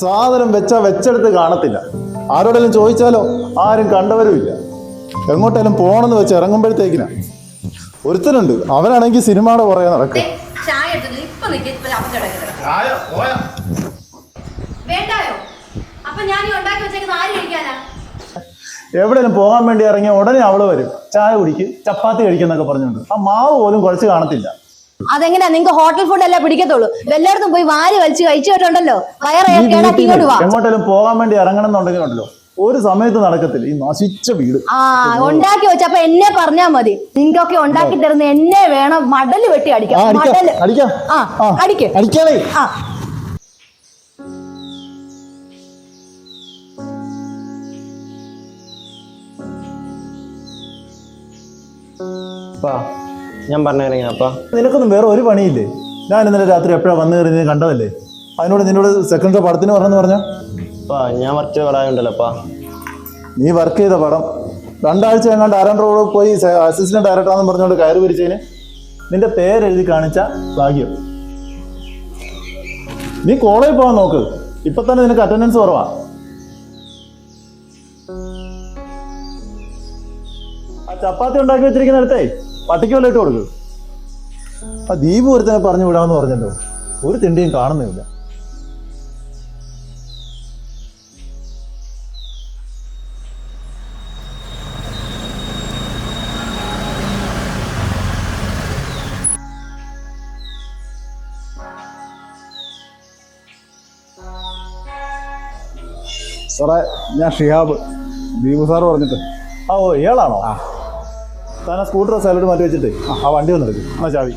സാധനം വെച്ചാൽ വെച്ചെടുത്ത് കാണത്തില്ല. ആരോടെങ്കിലും ചോദിച്ചാലോ? ആരും കണ്ടവരുമില്ല. എങ്ങോട്ടേലും പോണെന്ന് വെച്ച് ഇറങ്ങുമ്പോഴത്തേക്കിനാ. ഒരുത്തനുണ്ട്. അവനാണെങ്കിൽ സിനിമയുടെ പുറകെ നടക്കും. വേണ്ടായോ? അപ്പൊ ഞാൻ ഈ ഉണ്ടാക്കി വെച്ചേക്കുന്ന ആര് കഴിക്കാനാ എവിടെയും പോകാൻ വേണ്ടി ഇറങ്ങിയ ഉടനെ അവൾ വരും. ചായ കുടിക്ക് ചപ്പാത്തി കഴിക്കുന്നൊക്കെ പറഞ്ഞുകൊണ്ട്. ആ മാവ് പോലും കുഴച്ച് കാണത്തില്ല. അതെങ്ങനെയാ? നിങ്ങൾക്ക് ഹോട്ടൽ ഫുഡ് അല്ലേ പിടിക്കത്തുള്ളൂ? എല്ലായിടത്തും പോയി വാരി വലിച്ചു കഴിച്ചു എങ്ങോട്ടെങ്കിലും പോകാൻ വേണ്ടി ഇറങ്ങണം എന്നുണ്ടെങ്കിലുണ്ടല്ലോ ഒരു സമയത്ത് നടക്കത്തില്ല. ഈ നശിച്ച വീട്. ആ ഉണ്ടാക്കി വെച്ച അപ്പൊ എന്നെ പറഞ്ഞാ മതി. നിങ്ങൾക്കൊക്കെ ഉണ്ടാക്കി തരുന്ന എന്നെ വേണം മടൽ വെട്ടി അടിക്കാം. മടൽ. അടിക്കാം. ആ അടിക്ക്. ആ. അപ്പാ ഞാൻ പറഞ്ഞിറങ്ങി അപ്പാ നിനക്കൊന്നും വേറെ ഒരു പണിയില്ലേ? ഞാൻ ഇന്നലെ രാത്രി എപ്പോഴാ വന്നു കയറി നീ കണ്ടതല്ലേ? അതിനോട് നിന്നോട് സെക്കൻഡ് ഷോ പടത്തിന് പറഞ്ഞെന്ന് പറഞ്ഞ? അപ്പാ ഞാൻ ചെയ്ത പറയാനുണ്ടല്ലോ അപ്പാ നീ വർക്ക് ചെയ്ത പടം. രണ്ടാഴ്ച എങ്ങാണ്ട് റോഡ് പോയി അസിസ്റ്റന്റ് ഡയറക്ടറാന്ന് പറഞ്ഞുകൊണ്ട് കയറി പിരിച്ചതിന് നിന്റെ പേരെഴുതി കാണിച്ച ഭാഗ്യം. നീ കോളേജിൽ പോകാൻ നോക്ക്. ഇപ്പൊ തന്നെ നിനക്ക് അറ്റൻഡൻസ് കുറവാ. ചപ്പാത്തി ഉണ്ടാക്കി വെച്ചിരിക്കുന്ന അടുത്തേ പട്ടിക്ക് വല്ല ഇട്ട് കൊടുക്ക്. ആ ദീപ് ഒരുത്തനെ പറഞ്ഞു വിടാമെന്ന് പറഞ്ഞല്ലോ. ഒരു തിണ്ടിയും കാണുന്നില്ല സാറേ ഞാൻ ഷിഹാബ് ദീപു സാറ് പറഞ്ഞിട്ട്. ആ ഓ ഇയാളാണോ? താൻ ആ സ്കൂട്ടർ മാറ്റി വെച്ചിട്ട്. ആ വണ്ടി വന്നെടുക്കും. ആ ചാവി.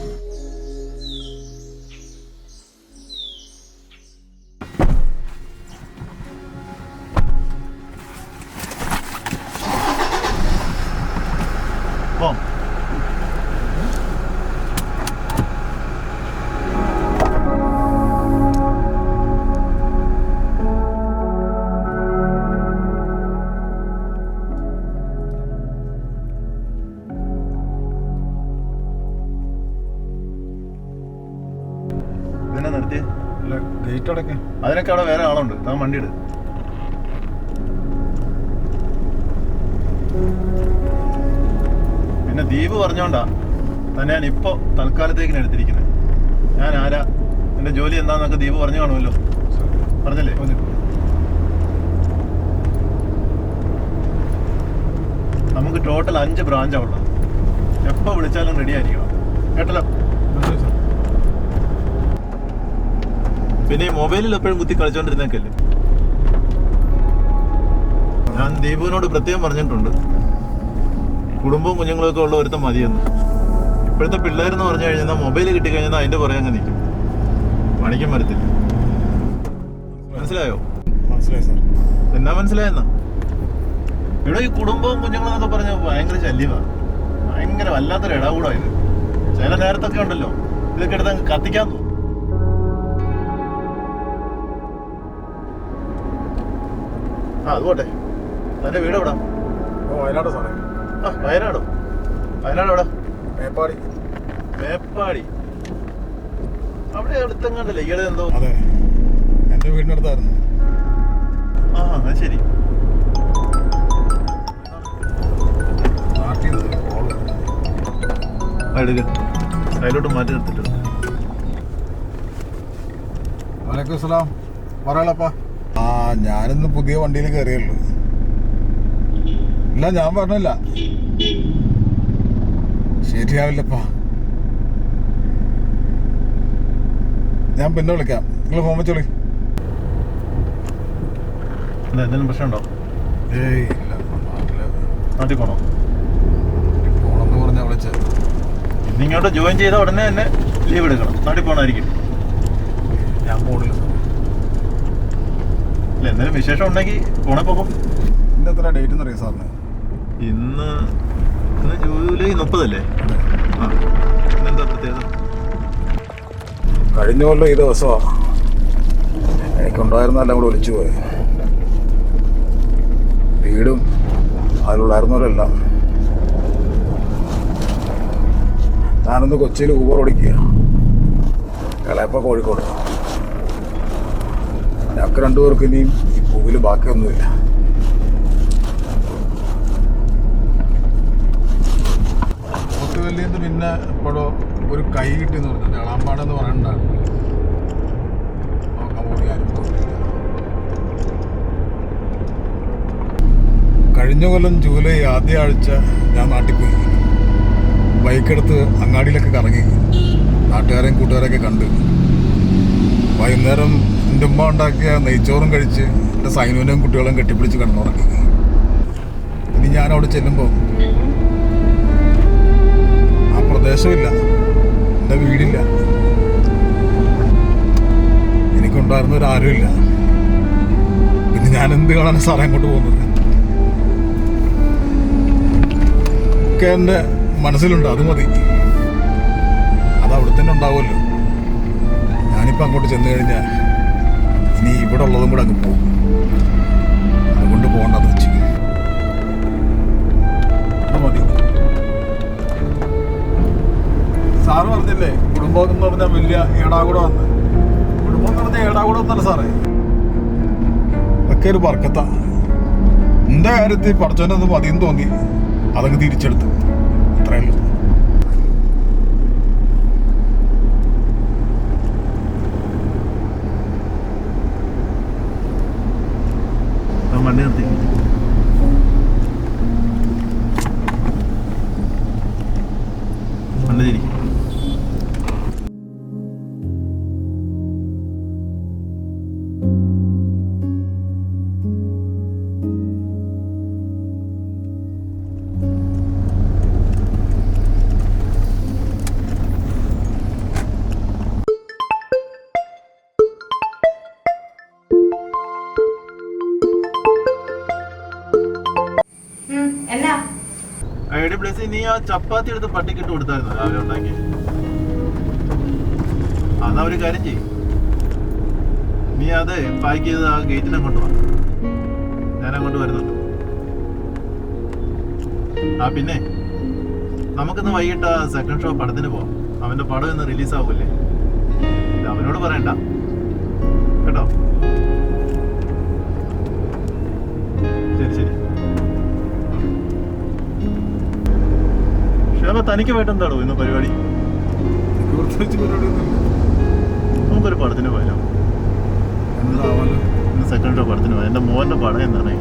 ഗേറ്റ് അടയ്ക്ക് അതിനൊക്കെ അവിടെ വേറെ ആളുണ്ട്. താൻ വണ്ടി ഇട്. പിന്നെ ദ്വീപ് പറഞ്ഞോണ്ടാ തന്നെ ഞാൻ ഇപ്പൊ തൽക്കാലത്തേക്കിന് എടുത്തിരിക്കുന്നത് ഞാൻ ആരാ? എന്റെ ജോലി എന്താന്നൊക്കെ ദ്വീപ് പറഞ്ഞു കാണുമല്ലോ. പറഞ്ഞല്ലേ? നമുക്ക് ടോട്ടൽ അഞ്ച് ബ്രാഞ്ചാ ഉള്ളത്. എപ്പോ വിളിച്ചാലും റെഡി ആയിരിക്കണം. കേട്ടല്ലോ? പിന്നെ മൊബൈലിൽ എപ്പോഴും കുത്തി കളിച്ചോണ്ടിരുന്നേക്കല്ലേ? ഞാൻ ദീപുവിനോട് പ്രത്യേകം പറഞ്ഞിട്ടുണ്ട്. കുടുംബവും കുഞ്ഞുങ്ങളൊക്കെ ഉള്ള ഒരുത്തം മതിയെന്ന്. ഇപ്പോഴത്തെ പിള്ളേരെന്ന് പറഞ്ഞു കഴിഞ്ഞാൽ മൊബൈൽ കിട്ടിക്കഴിഞ്ഞാൽ അതിന്റെ പുറകെ അങ്ങ് നിൽക്കും. പണിക്കും വരത്തില്ല. മനസ്സിലായോ? മനസ്സിലായി സാർ. എന്നാ മനസ്സിലായെന്ന? ഇവിടെ ഈ കുടുംബവും കുഞ്ഞുങ്ങളും എന്നൊക്കെ പറഞ്ഞ ഭയങ്കര ശല്യമാണ് ഭയങ്കര വല്ലാത്തൊരു ഇടകൂടാ ഇത്. ചില നേരത്തൊക്കെ ഉണ്ടല്ലോ. ഇതൊക്കെ എടുത്ത് അങ്ങ് കത്തിക്കാൻ തോന്നും. ആ അത് പോട്ടെ വീട് എവിടാ? ഓ വയനാട് സാറേ. ആ വയനാടോ? വയനാട് എവിടാ? മേപ്പാടി. മേപ്പാടി. അവിടെ അടുത്തെങ്ങാണ്ടല്ലേ? ഈയിടെ എന്തോ അതെ. എന്റെ വീടിനടുത്തായിരുന്നു. ആ അത് ശരി. അതിലോട്ട് മാറ്റി നിർത്തിട്ട്. വലൈക്കും സ്ലാം. പറയാളപ്പാ ഞാനിന്ന് പുതിയ വണ്ടിയിൽ കയറിയുള്ളൂ ഇല്ല ഞാൻ പറഞ്ഞില്ല. ശരിയാവില്ലപ്പാ ഞാൻ പിന്നെ വിളിക്കാം. നിങ്ങൾ ഫോൺ വെച്ചോളി. എന്താ എന്തെങ്കിലും പ്രശ്നമുണ്ടോ? ഏയ് ഇല്ല നാട്ടിൽ പോണോ? പോണെന്ന് പറഞ്ഞാ വിളിച്ചത് ഇന്ന് ജോയിൻ ചെയ്ത ഉടനെ തന്നെ ലീവ് എടുക്കണം. നാട്ടിൽ പോകണമായിരിക്കും ഞാൻ പോണില്ല. എന്തെങ്കിലും വിശേഷം ഉണ്ടെങ്കിൽ പോണേ പോകും ഇന്ന് എത്ര ഡേറ്റ് എന്നറിയാം സാറിന്? ഇന്ന് ഇന്ന് ജൂലൈ മുപ്പതല്ലേ? ആ ഇന്നെന്താ പ്രത്യേകത? കഴിഞ്ഞ കൊല്ലം ഈ ദിവസമാ. എനിക്കുണ്ടായിരുന്ന എല്ലാം കൂടെ ഒളിച്ചു പോയി. വീടും അതിലുണ്ടായിരുന്നവരെല്ലാം. ഞാനൊന്ന് കൊച്ചിയിൽ ഊബർ ഓടിക്കുക. കളയപ്പ കോഴിക്കോട്. ഞങ്ങൾക്ക് രണ്ടുപേർക്ക് ഇനിയും പൂവിൽ ബാക്കിയൊന്നുമില്ല. പോത്തുകല്ലിന്ന് പിന്നെ ഇപ്പോഴോ ഒരു കൈ കിട്ടിയെന്ന് പറഞ്ഞു. എളാമ്പാടെന്ന് പറഞ്ഞിട്ടുണ്ടായിരുന്നു. കഴിഞ്ഞ കൊല്ലം ജൂലൈ ആദ്യ ആഴ്ച ഞാൻ നാട്ടിൽ പോയി. ബൈക്കെടുത്ത് അങ്ങാടിയിലൊക്കെ കറങ്ങി. നാട്ടുകാരെയും കൂട്ടുകാരെയൊക്കെ കണ്ട്. വൈകുന്നേരം എന്റെ ഉമ്മ ഉണ്ടാക്കിയ നെയ്ച്ചോറും കഴിച്ച് എന്റെ സൈനുവിനെയും കുട്ടികളെയും കെട്ടിപ്പിടിച്ച് കിടന്നുറങ്ങി. ഇനി ഞാൻ അവിടെ ചെല്ലുമ്പോൾ ആ പ്രദേശമില്ല. എന്റെ വീടില്ല. എനിക്കുണ്ടായിരുന്ന ഒരു ആരുമില്ല പിന്നെ ഞാൻ എന്ത് കാണാൻ സാറേ അങ്ങോട്ട് പോകുന്നത്? ഒക്കെ എന്റെ മനസ്സിലുണ്ട്. അത് മതി. അത് അവിടെ തന്നെ ഉണ്ടാവുമല്ലോ. ഞാനിപ്പോൾ അങ്ങോട്ട് ചെന്ന് കഴിഞ്ഞാൽ ഇനി ഇവിടെ ഉള്ളതും കൂടെ അങ്ങ് പോകും. അതുകൊണ്ട് പോകണ്ടെന്ന് വെച്ചു സാറ് പറഞ്ഞില്ലേ കുടുംബം എന്ന് പറഞ്ഞാൽ വലിയ ഏടാകൂടം വന്ന് കുടുംബം എന്ന് പറഞ്ഞാൽ ഏടാകൂടം എന്നല്ല സാറേ. ഒക്കെ ഒരു വർക്കത്താ. എന്റെ കാര്യത്തിൽ അത് മതിയെന്ന് തോന്നി. അതങ്ങ് തിരിച്ചെടുത്തു. അത്രേ ഉള്ളൂ. എന്നാ? എടി ബ്ലസ് നീ ആ ചപ്പാത്തി എടുത്ത് പട്ടിക്കിട്ട് കൊടുത്തായിരുന്നു രാവിലെ ഉണ്ടാക്കി അതാ ഒരു കാര്യം ചെയ്യും. നീ അത് പാക്ക് ചെയ്ത് ആ ഗേറ്റിനെ അങ്ങോട്ട് ഞാൻ അങ്ങോട്ട് വരുന്നുണ്ട്. ആ പിന്നെ നമുക്കിന്ന് വൈകിട്ട് ആ സെക്കൻഡ് ഷോ പടത്തിന് പോവാം. അവന്റെ പടം ഇന്ന് റിലീസ് ആവൂലേ അവനോട് പറയണ്ട. കേട്ടോ? തനിക്ക് പോയിട്ട് എന്താണോ ഇന്ന് പരിപാടി? നമുക്കൊരു പടത്തിന് പോയാലോ? ഇന്ന് സെക്കൻഡ് പടത്തിന് പോയാൽ എന്റെ മോന്റെ പടം എന്താണ്